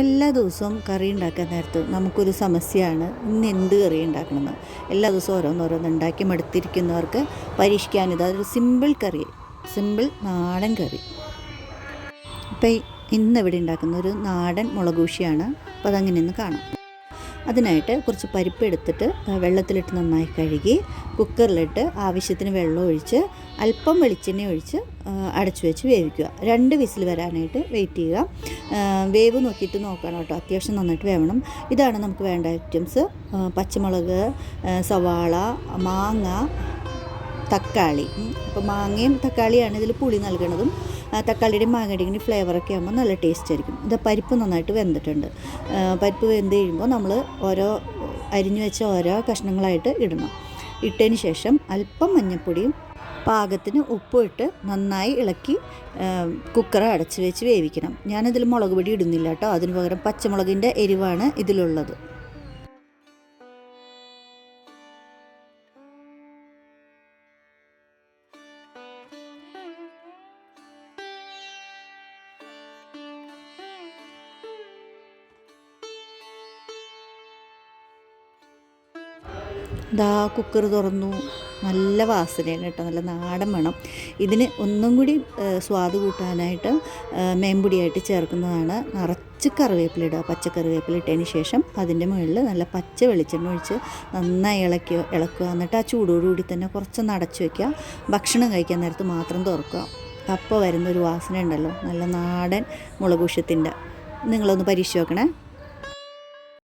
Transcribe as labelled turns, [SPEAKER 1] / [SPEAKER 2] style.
[SPEAKER 1] എല്ലാ ദിവസവും കറി ഉണ്ടാക്കാൻ നേരത്ത് നമുക്കൊരു സമസ്യയാണ് ഇന്ന് എന്ത് കറി ഉണ്ടാക്കണമെന്ന്. എല്ലാ ദിവസവും ഓരോന്നോരോന്ന് ഉണ്ടാക്കി മടുത്തിരിക്കുന്നവർക്ക് പരീക്ഷിക്കാനിത് അതൊരു സിമ്പിൾ കറി സിമ്പിൾ നാടൻ കറി. ഇപ്പം ഇന്ന് ഇവിടെ ഉണ്ടാക്കുന്ന ഒരു നാടൻ മുളകൂശിയാണ് അപ്പോൾ അതങ്ങനെയൊന്ന് കാണാം. അതിനായിട്ട് കുറച്ച് പരിപ്പ് എടുത്തിട്ട് വെള്ളത്തിലിട്ട് നന്നായി കഴുകി കുക്കറിലിട്ട് ആവശ്യത്തിന് വെള്ളം ഒഴിച്ച് അല്പം വെളിച്ചെണ്ണ ഒഴിച്ച് അടച്ചു വെച്ച് വേവിക്കുക. രണ്ട് വിസിൽ വരാനായിട്ട് വെയിറ്റ് ചെയ്യുക. വേവ് നോക്കിയിട്ട് നോക്കണം കേട്ടോ. അത്യാവശ്യം നന്നായിട്ട് വേവണം. ഇതാണ് നമുക്ക് വേണ്ട ഐറ്റംസ്. പച്ചമുളക് സവാള മാങ്ങ തക്കാളി. അപ്പോൾ മാങ്ങയും തക്കാളിയാണ് ഇതിൽ പുളി നൽകുന്നതും ആ, തക്കാളിയുടെയും മാങ്ങയുടെയും ഫ്ലേവറൊക്കെ ആകുമ്പോൾ നല്ല ടേസ്റ്റ് ആയിരിക്കും. ഇത് പരിപ്പ് നന്നായിട്ട് വെന്തിട്ടുണ്ട്. പരിപ്പ് വെന്ത് കഴിയുമ്പോൾ നമ്മൾ ഓരോ അരിഞ്ഞു വെച്ച ഓരോ കഷ്ണങ്ങളായിട്ട് ഇടണം. ഇട്ടതിന് ശേഷം അല്പം മഞ്ഞൾപ്പൊടിയും പാകത്തിന് ഉപ്പും ഇട്ട് നന്നായി ഇളക്കി കുക്കർ അടച്ച് വെച്ച് വേവിക്കണം. ഞാനിതിൽ മുളക് പൊടി ഇടുന്നില്ല കേട്ടോ. അതിന് പകരം പച്ചമുളകിന്റെ എരിവാണ് ഇതിലുള്ളത്. ദാ കുക്കർ തുറന്നു. നല്ല വാസനയാണ് കേട്ടോ. നല്ല നാടൻ മണം. ഇതിന് ഒന്നും കൂടി സ്വാദ് കൂട്ടാനായിട്ട് മേമ്പൊടിയായിട്ട് ചേർക്കുന്നതാണ്. നിറച്ച് കറിവേപ്പില ഇടുക. പച്ച കറിവേപ്പില ഇട്ടതിന് ശേഷം അതിന്റെ മുകളിൽ നല്ല പച്ച വെളിച്ചെണ്ണ ഒഴിച്ച് നന്നായി ഇളക്കുക ഇളക്കുക. എന്നിട്ട് ആ ചൂടോടുകൂടി തന്നെ കുറച്ചൊന്ന് അടച്ചു വയ്ക്കുക ഭക്ഷണം കഴിക്കാൻ നേരത്ത് മാത്രം തുറക്കുക. അപ്പോൾ വരുന്നൊരു വാസന ഉണ്ടല്ലോ നല്ല നാടൻ മുളകുഷത്തിന്റെ നിങ്ങളൊന്ന് പരീക്ഷിച്ച് നോക്കണേ.